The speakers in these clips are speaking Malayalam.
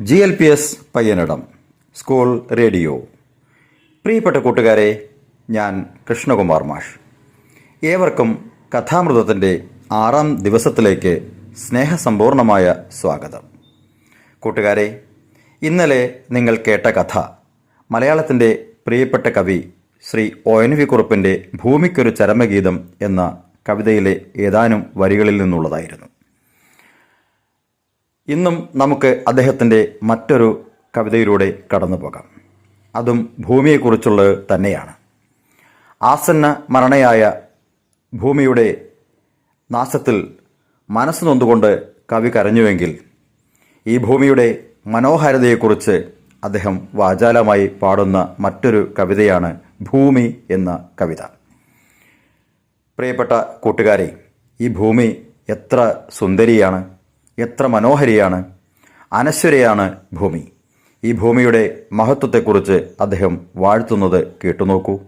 G L P S Payyanidam school radio. പ്രിയപ്പെട്ട കൂട്ടുകാരെ ഞാൻ കൃഷ്ണകുമാർ മാഷ്. ഏവർക്കും കഥാമൃതത്തിന്റെ ആറാം ദിവസത്തിലേക്ക് സ്നേഹസമ്പൂർണമായ സ്വാഗതം. കൂട്ടുകാരെ ഇന്നലെ നിങ്ങൾ കേട്ട കഥ മലയാളത്തിന്റെ പ്രിയപ്പെട്ട കവി ശ്രീ ഒ എൻ വി കുറുപ്പിന്റെ ഭൂമിക്കൊരു ചരമഗീതം എന്ന കവിതയിലെ ഏതാനും വരികളിൽ നിന്നുള്ളതായിരുന്നു. ഇന്നും നമുക്ക് അദ്ദേഹത്തിന്റെ മറ്റൊരു കവിതയിലൂടെ കടന്നു പോകാം അതും ഭൂമിയെക്കുറിച്ചുള്ളത് തന്നെയാണ്. ആസന്ന മരണയായ ഭൂമിയുടെ നാശത്തിൽ മനസ്സ് നൊന്നുകൊണ്ട് കവി കരഞ്ഞുവെങ്കിൽ ഈ ഭൂമിയുടെ മനോഹാരിതയെക്കുറിച്ച് അദ്ദേഹം വാചാലമായി പാടുന്ന മറ്റൊരു കവിതയാണ് ഭൂമി എന്ന കവിത. പ്രിയപ്പെട്ട കൂട്ടുകാരെ ഈ ഭൂമി എത്ര സുന്ദരിയാണ്. എത്ര മനോഹരിയാണ് അനശ്വരയാണ് ഭൂമി. ഈ ഭൂമിയുടെ മഹത്വത്തെക്കുറിച്ച് അദ്ദേഹം വാഴ്ത്തുന്നത് കേട്ടുനോക്കൂ.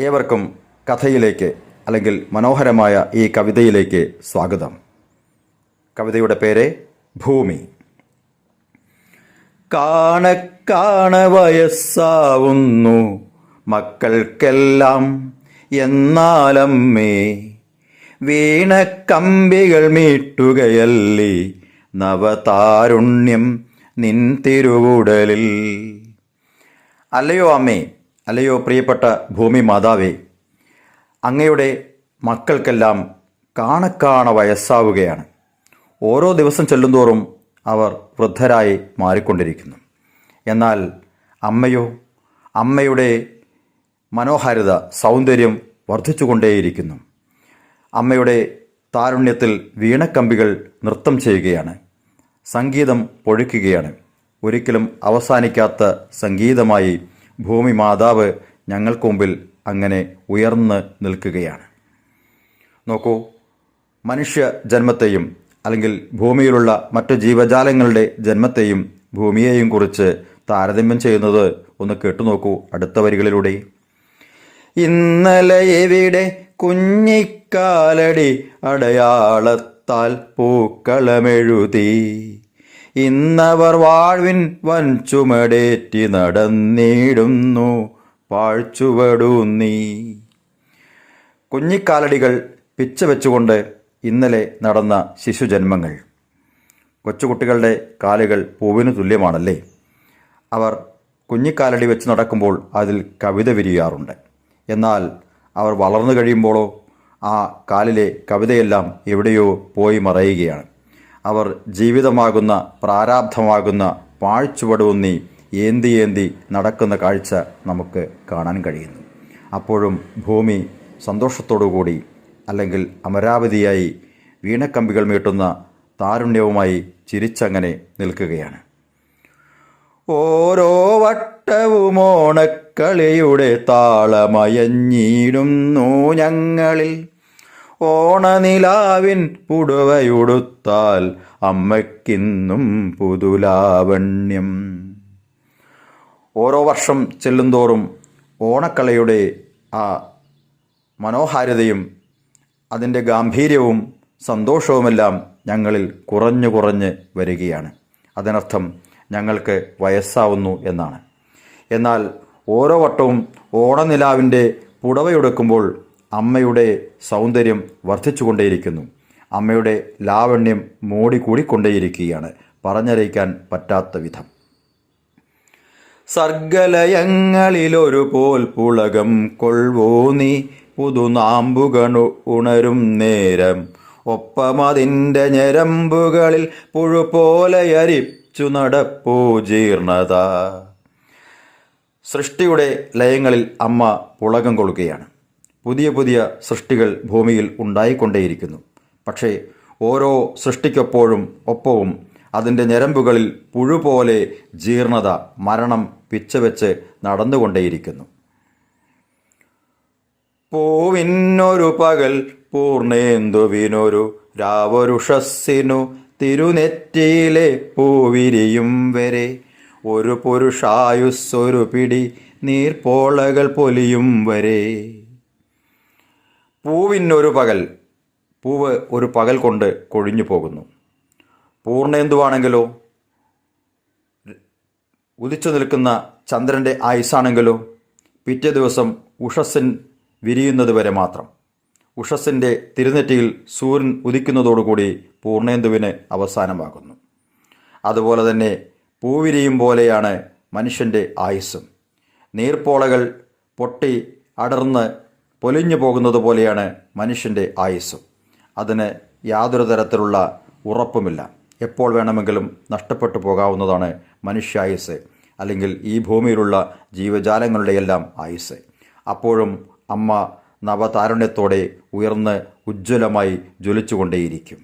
ഏവർക്കും കഥയിലേക്ക് അല്ലെങ്കിൽ മനോഹരമായ ഈ കവിതയിലേക്ക് സ്വാഗതം. കവിതയുടെ പേര് ഭൂമി. കാണക്കാണ വയസ്സാവുന്നു മക്കൾക്കെല്ലാം എന്നാലമ്മേ വീണക്കമ്പികൾ മീട്ടുകയല്ലേ നവതാരുണ്യം നിൻ തിരുവുടലിൽ. അല്ലയോ അമ്മേ അല്ലയോ പ്രിയപ്പെട്ട ഭൂമി മാതാവേ അങ്ങയുടെ മക്കൾക്കെല്ലാം കാണക്കാണ വയസ്സാവുകയാണ്. ഓരോ ദിവസം ചെല്ലുന്തോറും അവർ വൃദ്ധരായി മാറിക്കൊണ്ടിരിക്കുന്നു. എന്നാൽ അമ്മയോ അമ്മയുടെ മനോഹാരിത സൗന്ദര്യം വർദ്ധിച്ചുകൊണ്ടേയിരിക്കുന്നു. അമ്മയുടെ താരുണ്യത്തിൽ വീണക്കമ്പികൾ നൃത്തം ചെയ്യുകയാണ്. സംഗീതം പൊഴിക്കുകയാണ്. ഒരിക്കലും അവസാനിക്കാത്ത സംഗീതമായി ഭൂമി മാതാവ് ഞങ്ങൾക്ക് മുമ്പിൽ അങ്ങനെ ഉയർന്ന് നിൽക്കുകയാണ്. നോക്കൂ മനുഷ്യ ജന്മത്തെയും അല്ലെങ്കിൽ ഭൂമിയിലുള്ള മറ്റു ജീവജാലങ്ങളുടെ ജന്മത്തെയും ഭൂമിയെയും കുറിച്ച് താരതമ്യം ചെയ്യുന്നത് ഒന്ന് കേട്ടുനോക്കൂ അടുത്ത വരികളിലൂടെ. ഇന്നലെ എവിടെ കുഞ്ഞിക്കാലടി അടയാളത്താൽ പൂക്കളമെഴുതി. ഇന്നവർ വാഴ്വിൻ വൻ ചുമടേറ്റി നടന്നിടുന്നു പാഴ്ചുവടൂന്നീ കുഞ്ഞിക്കാലടികൾ പിച്ച വെച്ചുകൊണ്ട് ഇന്നലെ നടന്ന ശിശുജന്മങ്ങൾ. കൊച്ചുകുട്ടികളുടെ കാലുകൾ പൂവിന് തുല്യമാണല്ലേ? അവർ കുഞ്ഞിക്കാലടി വെച്ച് നടക്കുമ്പോൾ അതിൽ കവിത വിരിയാറുണ്ട്. എന്നാൽ അവർ വളർന്നു കഴിയുമ്പോഴോ ആ കാലിലെ കവിതയെല്ലാം എവിടെയോ പോയി മറയുകയാണ്. അവർ ജീവിതമാകുന്ന പ്രാരാബ്ധമാകുന്ന പാഴ്ചുവടൂന്നി ഏന്തി ഏന്തി നടക്കുന്ന കാഴ്ച നമുക്ക് കാണാൻ കഴിയുന്നു. അപ്പോഴും ഭൂമി സന്തോഷത്തോടുകൂടി അല്ലെങ്കിൽ അമരാവതിയായി വീണക്കമ്പികൾ മീട്ടുന്ന താരുണ്യവുമായി ചിരിച്ചങ്ങനെ നിൽക്കുകയാണ്. ഓരോ വട്ടവും ഓണക്കളിയുടെ താളമയഞ്ഞിടുന്നു ഞങ്ങളിൽ. ഓണനിലാവിൻ പുടവയുടുത്താൽ അമ്മയ്ക്കിന്നും പുതുലാവണ്യം. ഓരോ വർഷം ചെല്ലുന്തോറും ഓണക്കളയുടെ ആ മനോഹാരിതയും അതിന്റെ ഗാംഭീര്യവും സന്തോഷവുമെല്ലാം ഞങ്ങളിൽ കുറഞ്ഞു കുറഞ്ഞ് വരികയാണ്. അതിനർത്ഥം ഞങ്ങൾക്ക് വയസ്സാവുന്നു എന്നാണ്. എന്നാൽ ഓരോ വട്ടവും ഓണനിലാവിന്റെ പുടവയെടുക്കുമ്പോൾ അമ്മയുടെ സൗന്ദര്യം വർദ്ധിച്ചുകൊണ്ടേയിരിക്കുന്നു. അമ്മയുടെ ലാവണ്യം മോടിക്കൂടിക്കൊണ്ടേയിരിക്കുകയാണ് പറഞ്ഞറിയിക്കാൻ പറ്റാത്ത വിധം. സർഗലയങ്ങളിലൊരു പോൽ പുളകം കൊൾവോ നീ? പുതുനാമ്പുകണു ഉണരും നേരം. ഒപ്പമതിന്റെ ഞരമ്പുകളിൽ പുഴു അരിച്ചു നടപ്പൂ ജീർണത സൃഷ്ടിയുടെ ലയങ്ങളിൽ അമ്മ പുളകം കൊള്ളുകയാണ് പുതിയ പുതിയ സൃഷ്ടികൾ ഭൂമിയിൽ ഉണ്ടായിക്കൊണ്ടേയിരിക്കുന്നു. പക്ഷേ ഓരോ സൃഷ്ടിക്കൊപ്പോഴും ഒപ്പവും അതിന്റെ ഞരമ്പുകളിൽ പുഴുപോലെ ജീർണത മരണം പിച്ചവെച്ച് നടന്നുകൊണ്ടേയിരിക്കുന്നു. പൂവിനൊരു പകൽ പൂർണേന്ദുവിനൊരു രാവരുഷസ്സിനു തിരുനെറ്റിയിലെ പൂവിരിയും വരെ. ഒരു പുരുഷായുസ്സൊരു പിടി നീർപോളകൾ പൊലിയും വരെ. പൂവിനൊരു പകൽ പൂവ് ഒരു പകൽ കൊണ്ട് കൊഴിഞ്ഞു പോകുന്നു. പൂർണേന്ദുവാണെങ്കിലോ? ഉദിച്ചു നിൽക്കുന്ന ചന്ദ്രന്റെ ആയുസാണെങ്കിലോ പിറ്റേ ദിവസം ഉഷസ്സിൻ വിരിയുന്നത് വരെ മാത്രം. ഉഷസ്സിന്റെ തിരുനെറ്റിയിൽ സൂര്യൻ ഉദിക്കുന്നതോടുകൂടി പൂർണേന്ദുവിന് അവസാനമാകുന്നു. അതുപോലെ തന്നെ പൂവിരിയും പോലെയാണ് മനുഷ്യന്റെ ആയുസ്സും. നീർപ്പോളകൾ പൊട്ടി അടർന്ന് പൊലിഞ്ഞു പോകുന്നത് പോലെയാണ് മനുഷ്യന്റെ ആയുസ്സും. അതിന് യാതൊരു തരത്തിലുള്ള ഉറപ്പുമില്ല. എപ്പോൾ വേണമെങ്കിലും നഷ്ടപ്പെട്ടു പോകാവുന്നതാണ് മനുഷ്യായുസ് അല്ലെങ്കിൽ ഈ ഭൂമിയിലുള്ള ജീവജാലങ്ങളുടെയെല്ലാം ആയുസ് അപ്പോഴും അമ്മ നവതാരുണ്യത്തോടെ ഉയർന്ന് ഉജ്ജ്വലമായി ജ്വലിച്ചുകൊണ്ടേയിരിക്കും.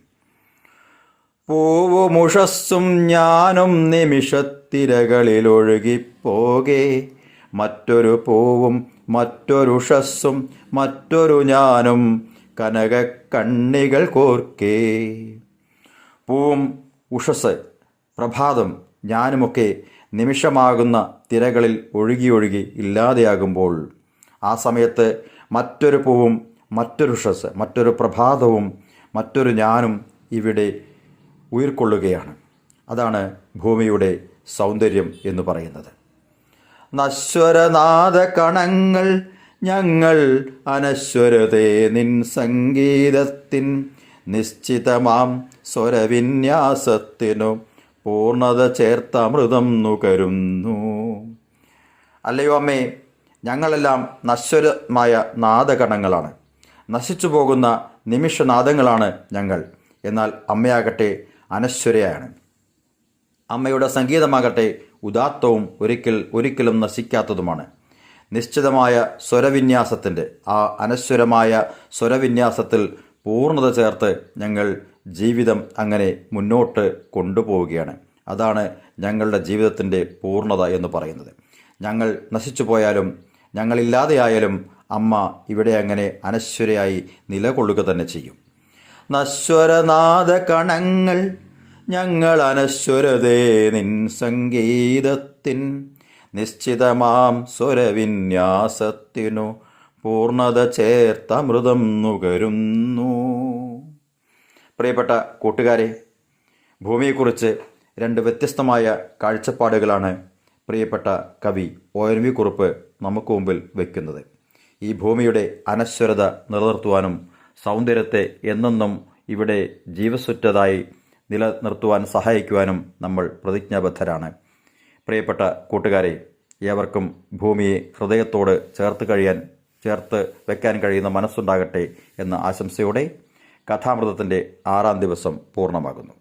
പൂവുമുഷസ്സും ഞാനും നിമിഷത്തിരകളിൽ ഒഴുകിപ്പോകെ മറ്റൊരു പൂവും മറ്റൊരുഷസ്സും മറ്റൊരു ഞാനും കനകക്കണ്ണികൾ കോർക്കേ. പൂവും ഉഷസ് പ്രഭാതം ഞാനുമൊക്കെ നിമിഷമാകുന്ന തിരകളിൽ ഒഴുകി ഒഴുകി ഇല്ലാതെയാകുമ്പോൾ ആ സമയത്ത് മറ്റൊരു പൂവും മറ്റൊരു ഷസ് മറ്റൊരു പ്രഭാതവും മറ്റൊരു ഞാനും ഇവിടെ ഉയർക്കൊള്ളുകയാണ്. അതാണ് ഭൂമിയുടെ സൗന്ദര്യം എന്ന് പറയുന്നത്. നശ്വരനാഥ കണങ്ങൾ ഞങ്ങൾ അനശ്വരതേ നിൻ സംഗീതത്തിൻ നിശ്ചിതമാം സ്വരവിന്യാസത്തിനു പൂർണത ചേർത്ത അമൃതം നുകരുന്നു. അല്ലയോ അമ്മേ ഞങ്ങളെല്ലാം നശ്വരമായ നാദകണങ്ങളാണ്. നശിച്ചു പോകുന്ന നിമിഷനാദങ്ങളാണ് ഞങ്ങൾ. എന്നാൽ അമ്മയാകട്ടെ അനശ്വരയാണ്. അമ്മയുടെ സംഗീതമാകട്ടെ ഉദാത്തവും ഒരിക്കൽ ഒരിക്കലും നശിക്കാത്തതുമാണ്. നിശ്ചിതമായ സ്വരവിന്യാസത്തിന്റെ ആ അനശ്വരമായ സ്വരവിന്യാസത്തിൽ പൂർണത ചേർത്ത് ഞങ്ങൾ ജീവിതം അങ്ങനെ മുന്നോട്ട് കൊണ്ടുപോവുകയാണ്. അതാണ് ഞങ്ങളുടെ ജീവിതത്തിന്റെ പൂർണത എന്ന് പറയുന്നത്. ഞങ്ങൾ നശിച്ചു പോയാലും ഞങ്ങളില്ലാതെയായാലും അമ്മ ഇവിടെ അങ്ങനെ അനശ്വരയായി നിലകൊള്ളുക തന്നെ ചെയ്യും. നശ്വരനാഥ കണങ്ങൾ ഞങ്ങൾ അനശ്വരതേ നിൻ സംഗീതത്തിൻ നിശ്ചിതമാം സ്വരവിന്യാസത്തിനു പൂർണത ചേർത്തമൃതം നുകരുന്നു. പ്രിയപ്പെട്ട കൂട്ടുകാരെ ഭൂമിയെക്കുറിച്ച് രണ്ട് വ്യത്യസ്തമായ കാഴ്ചപ്പാടുകളാണ് പ്രിയപ്പെട്ട കവി ഒ എൻ വി കുറുപ്പ് നമുക്ക് മുമ്പിൽ വയ്ക്കുന്നത് ഈ ഭൂമിയുടെ അനശ്വരത നിലനിർത്തുവാനും സൗന്ദര്യത്തെ എന്നെന്നും ഇവിടെ ജീവസുറ്റതായി നിലനിർത്തുവാൻ സഹായിക്കുവാനും നമ്മൾ പ്രതിജ്ഞാബദ്ധരാണ്. പ്രിയപ്പെട്ട കൂട്ടുകാരെ ഏവർക്കും ഭൂമിയെ ഹൃദയത്തോട് ചേർത്ത് കഴിയാൻ ചേർത്ത് വെക്കാൻ കഴിയുന്ന മനസ്സുണ്ടാകട്ടെ എന്ന ആശംസയോടെ കഥാമൃതത്തിന്റെ ആറാം ദിവസം പൂർണമാകുന്നു.